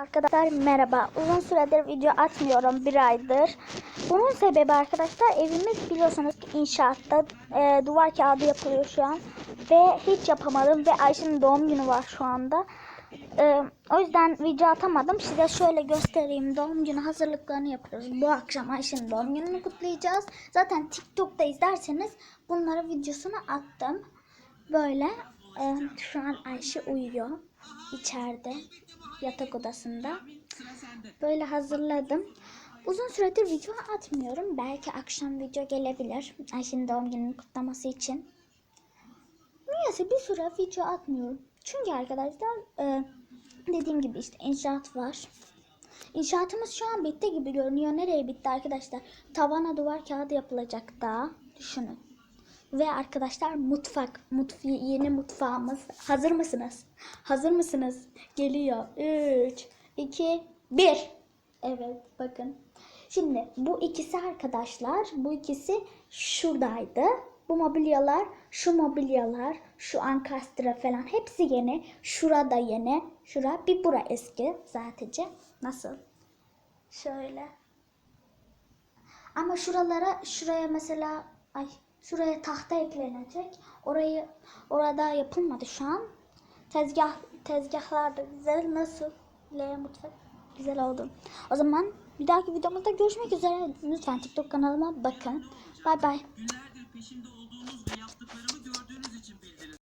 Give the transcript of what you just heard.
Arkadaşlar merhaba. Uzun süredir video atmıyorum bir aydır. Bunun sebebi arkadaşlar evimiz biliyorsunuz ki inşaatta e, duvar kağıdı yapılıyor şu an. Ve hiç yapamadım ve Ayşe'nin doğum günü var şu anda. E, o yüzden video atamadım. Size şöyle göstereyim. Doğum günü hazırlıklarını yapıyoruz. Bu akşam Ayşe'nin doğum gününü kutlayacağız. Zaten TikTok'ta izlerseniz bunları videosunu attım. Böyle e, şu an Ayşe uyuyor içeride yatak odasında. Böyle hazırladım. Uzun süredir video atmıyorum. Belki akşam video gelebilir. Ayşe'nin doğum gününün kutlaması için. Niyeyse bir süre video atmıyorum. Çünkü arkadaşlar e, dediğim gibi işte inşaat var. İnşaatımız şu an bitti gibi görünüyor. Nereye bitti arkadaşlar? Tavana duvar kağıdı yapılacak daha. Düşünün. Ve arkadaşlar mutfak, mutf yeni mutfağımız. Hazır mısınız? Hazır mısınız? Geliyor. 3, 2, 1. Evet bakın. Şimdi bu ikisi arkadaşlar, bu ikisi şuradaydı. Bu mobilyalar, şu mobilyalar, şu ankastre falan hepsi yeni. Şurada yeni. Şura bir bura eski zaten. Nasıl? Şöyle. Ama şuralara, şuraya mesela, ay şuraya tahta eklenecek. Orayı, orada yapılmadı şu an. Tezgah, tezgahlar da güzel. Nasıl? L mutfak güzel oldu. O zaman bir dahaki videomuzda görüşmek üzere. Lütfen TikTok kanalıma bakın. Bay bay.